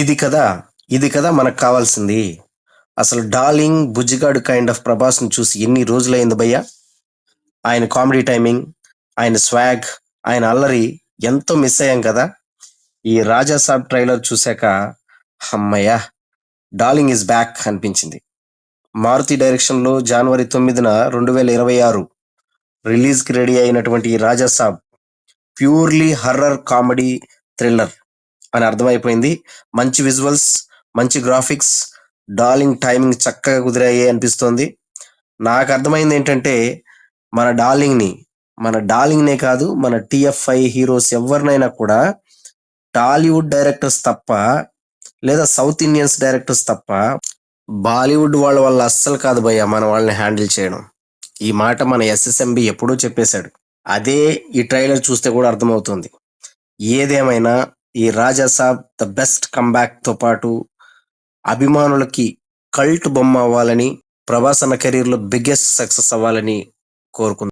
ఇది కదా ఇది కదా మనకు కావాల్సింది. అసలు డార్లింగ్ బుజ్జిగాడు కైండ్ ఆఫ్ ప్రభాస్ను చూసి ఎన్ని రోజులైంది భయ్యా? ఆయన కామెడీ టైమింగ్ ఆయన స్వాగ్ ఆయన అల్లరి ఎంతో మిస్ అయ్యాం కదా. ఈ రాజా సాబ్ ట్రైలర్ చూశాక అమ్మయ్య డార్లింగ్ ఇస్ బ్యాక్ అనిపించింది. మారుతి డైరెక్షన్లో జనవరి తొమ్మిదిన రెండు వేల ఇరవై ఆరు రిలీజ్కి రెడీ అయినటువంటి ఈ Raja Saab purely horror comedy thriller. అని అర్థమైపోయింది. మంచి విజువల్స్ మంచి గ్రాఫిక్స్ డార్లింగ్ టైమింగ్ చక్కగా కుదిరాయి అనిపిస్తోంది. నాకు అర్థమైంది ఏంటంటే మన డార్లింగ్ని మన డార్లింగ్నే కాదు మన టిఎఫ్ఐ హీరోస్ ఎవరినైనా కూడా టాలీవుడ్ డైరెక్టర్స్ తప్ప లేదా సౌత్ ఇండియన్స్ డైరెక్టర్స్ తప్ప బాలీవుడ్ వాళ్ళ వల్ల అస్సలు కాదు భయ్య మన వాళ్ళని హ్యాండిల్ చేయడం. ఈ మాట మన ఎస్ఎస్ఎంబి ఎప్పుడూ చెప్పేశాడు. అదే ఈ ట్రైలర్ చూస్తే కూడా అర్థమవుతుంది. ఏదేమైనా ఈ రాజా సాబ్ ద బెస్ట్ కంబ్యాక్తో పాటు అభిమానులకి కల్ట్ బొమ్మ అవ్వాలని ప్రభాస్ అన్న కెరీర్లో బిగ్గెస్ట్ సక్సెస్ అవ్వాలని కోరుకుందాం